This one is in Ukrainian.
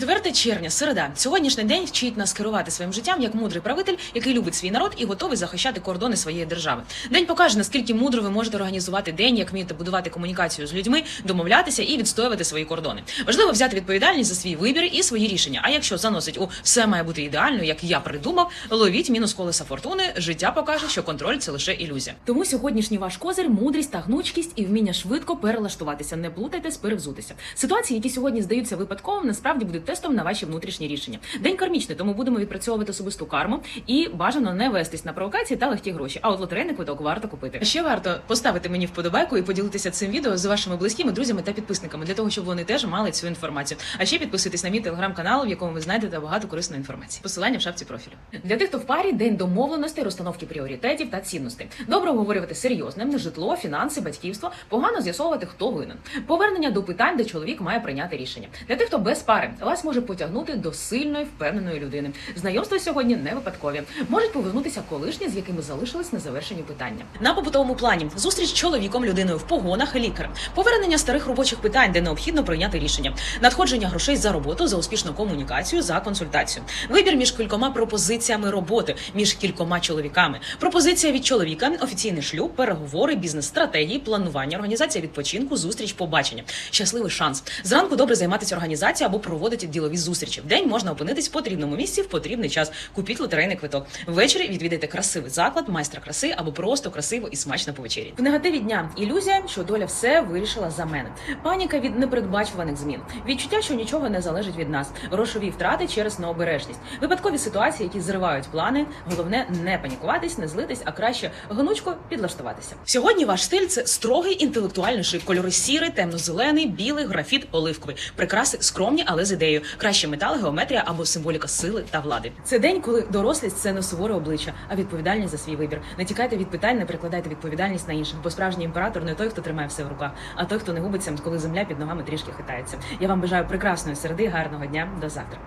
4 червня, середа. Сьогоднішній день вчить нас керувати своїм життям як мудрий правитель, який любить свій народ і готовий захищати кордони своєї держави. День покаже, наскільки мудро ви можете організувати день, як вмієте будувати комунікацію з людьми, домовлятися і відстоювати свої кордони. Важливо взяти відповідальність за свій вибір і свої рішення. А якщо заносить у все має бути ідеально, як я придумав, ловіть мінус колеса фортуни. Життя покаже, що контроль це лише ілюзія. Тому сьогоднішній ваш козир мудрість та гнучкість і вміння швидко перелаштуватися. Не плутайте перевзутися. Ситуації, які сьогодні здаються випадковим, насправді будуть тестом на ваші внутрішні рішення. День кармічний, тому будемо відпрацьовувати особисту карму і бажано не вестись на провокації та легкі гроші. А от лотерейний квиток варто купити. Ще варто поставити мені вподобайку і поділитися цим відео з вашими близькими, друзями та підписниками для того, щоб вони теж мали цю інформацію. А ще підписуйтесь на мій телеграм-канал, в якому ви знайдете багато корисної інформації. Посилання в шапці профілю. Для тих, хто в парі день домовленостей, розстановки пріоритетів та цінностей. Добре обговорювати серйозне, житло, фінанси, батьківство, погано з'ясовувати, хто винен. Повернення до питань, де чоловік має прийняти рішення. Для тих, хто без пари, вас може потягнути до сильної, впевненої людини. Знайомства сьогодні не випадкові. Можуть повернутися колишні, з якими залишились незавершені питання. На побутовому плані зустріч з чоловіком, людиною в погонах, лікарем, повернення старих робочих питань, де необхідно прийняти рішення, надходження грошей за роботу, за успішну комунікацію, за консультацію, вибір між кількома пропозиціями роботи, між кількома чоловіками, пропозиція від чоловіка, офіційний шлюб, переговори, бізнес-стратегії, планування, організація відпочинку, зустріч, побачення, щасливий шанс. Зранку добре займатися організацією або проводити ділові зустрічі. В день можна опинитись в потрібному місці в потрібний час. Купіть лотерейний квиток. Ввечері відвідайте красивий заклад, майстра краси або просто красиво і смачно повечеряти. В негативі дня ілюзія, що доля все вирішила за мене. Паніка від непередбачуваних змін, відчуття, що нічого не залежить від нас, грошові втрати через необережність, випадкові ситуації, які зривають плани. Головне не панікуватись, не злитись, а краще гнучко підлаштуватися. Сьогодні ваш стиль це строгий інтелектуальний шик, кольори сірий, темно-зелений, білий, графіт, оливковий. Прикраси скромні, але з ідеєю. Краще метал, геометрія або символіка сили та влади. Це день, коли дорослість це не суворе обличчя, а відповідальність за свій вибір. Не тікайте від питань, не прикладайте відповідальність на інших, бо справжній імператор не той, хто тримає все в руках, а той, хто не губиться, коли земля під ногами трішки хитається. Я вам бажаю прекрасної середи, гарного дня. До завтра.